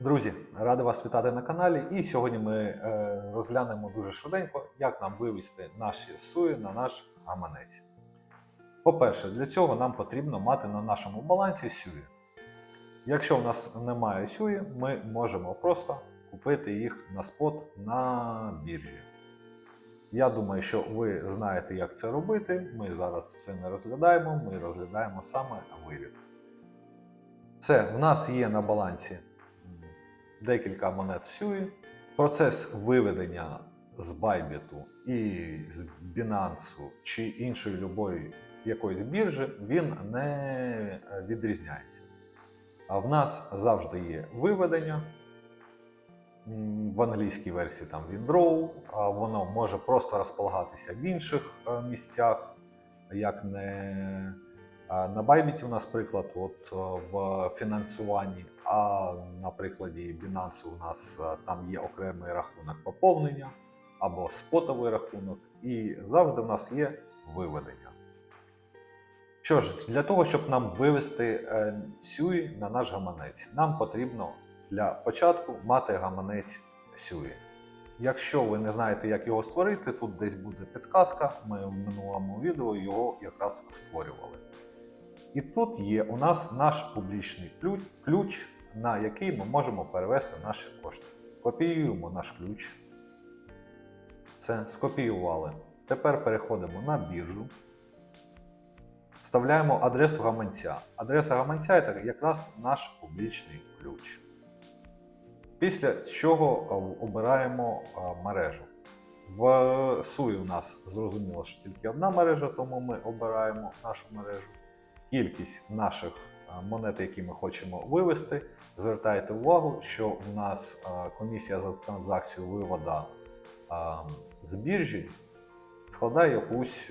Друзі, радий вас вітати на каналі. І сьогодні ми е, розглянемо дуже швиденько, як нам вивести наші суї на наш гаманець. По-перше, для цього нам потрібно мати на нашому балансі сюї. Якщо в нас немає сюї, ми можемо просто купити їх на спот на біржі. Я думаю, що ви знаєте, як це робити. Ми зараз це не розглядаємо, ми розглядаємо саме вивід. Все, в нас є на балансі декілька монет Сюї. Процес виведення з Bybit і з Binance чи іншої любої якоїсь біржі він не відрізняється. А в нас завжди є виведення. В англійській версії там Windrow, а воно може просто розполагатися в інших е, місцях, як не на Bybit у нас приклад от е, в фінансуванні, а на прикладі Binance у нас е, там є окремий рахунок поповнення або спотовий рахунок, і завжди в нас є виведення. Що ж, для того, щоб нам вивести е, SUI на наш гаманець, нам потрібно для початку мати гаманець SUI. Якщо ви не знаєте, як його створити, тут десь буде підсказка. Ми в минулому відео його якраз створювали. І тут є у нас наш публічний ключ, на який ми можемо перевести наші кошти. Копіюємо наш ключ. Це скопіювали. Тепер переходимо на біржу. Вставляємо адресу гаманця. Адреса гаманця це якраз наш публічний ключ. Після чого е, обираємо е, мережу. В SUI у нас зрозуміло, що тільки одна мережа, тому ми обираємо нашу мережу. Кількість наших е, монет, які ми хочемо вивести. Звертайте увагу, що в нас е, комісія за транзакцію вивода е, з біржі складає якусь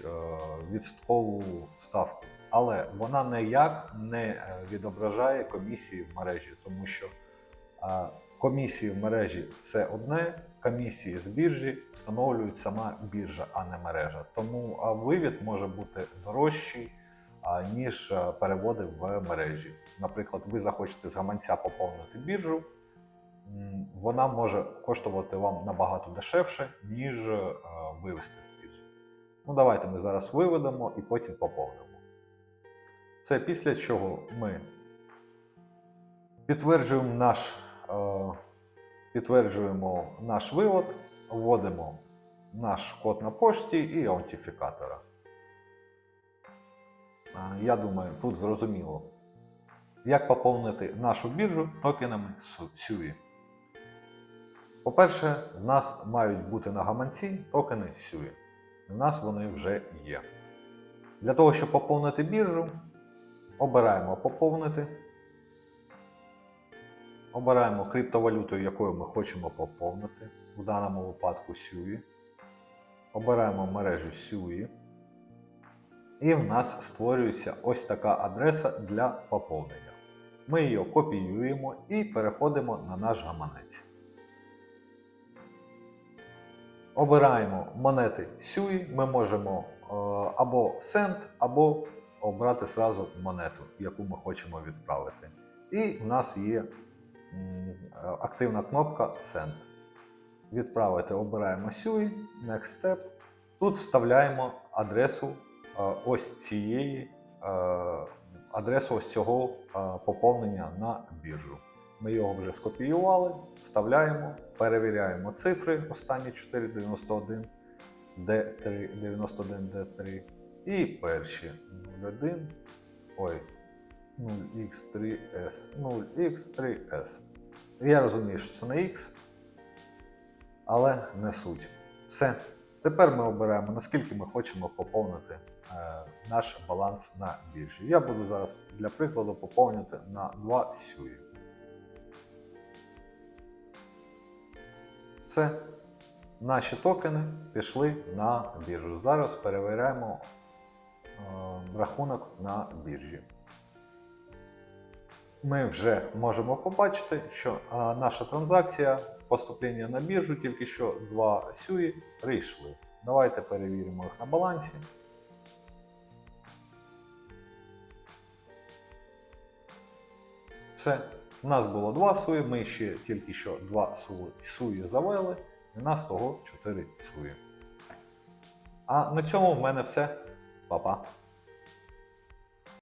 відсоткову ставку. Але вона ніяк не відображає комісії в мережі, тому що комісії в мережі це одне, комісії з біржі встановлюють сама біржа, а не мережа. Тому вивід може бути дорожчий, ніж е, переводи в мережі. Наприклад, ви захочете з гаманця поповнити біржу, вона може коштувати вам набагато дешевше, ніж е, вивести з біржі. Ну, давайте ми зараз виведемо і потім поповнимо. Це після чого ми підтверджуємо наш, е, підтверджуємо наш вивод, вводимо наш код на пошті і аутентифікатора. Я думаю, тут зрозуміло, як поповнити нашу біржу токенами SUI. По-перше, в нас мають бути на гаманці токени SUI. У нас вони вже є. Для того, щоб поповнити біржу, обираємо поповнити. Обираємо криптовалюту, якою ми хочемо поповнити. В даному випадку SUI. Обираємо мережу SUI. І в нас створюється ось така адреса для поповнення. Ми її копіюємо і переходимо на наш гаманець. Обираємо монети SUI. Ми можемо е, або Send, або обрати зразу монету, яку ми хочемо відправити. І в нас є активна кнопка Send. Відправити обираємо SUI, Next Step. Тут вставляємо адресу ось цієї е, адресу ось цього е, поповнення на біржу. Ми його вже скопіювали, вставляємо, перевіряємо цифри останні 491, D3, 91, D3 і перші 01, ой, 0x3s, 0x3s. Я розумію, що це не X, але не суть. Все. Тепер ми обираємо, наскільки ми хочемо поповнити е, наш баланс на біржі. Я буду зараз для прикладу поповнювати на 2 сюї. Все. Наші токени пішли на біржу. Зараз перевіряємо е, рахунок на біржі. Ми вже можемо побачити, що наша транзакція поступлення на біржу тільки що два сюї прийшли. Давайте перевіримо їх на балансі. Все. У нас було два суї, ми ще тільки що два су- суї завели, і нас того 4 суї. А на цьому в мене все. Па-па.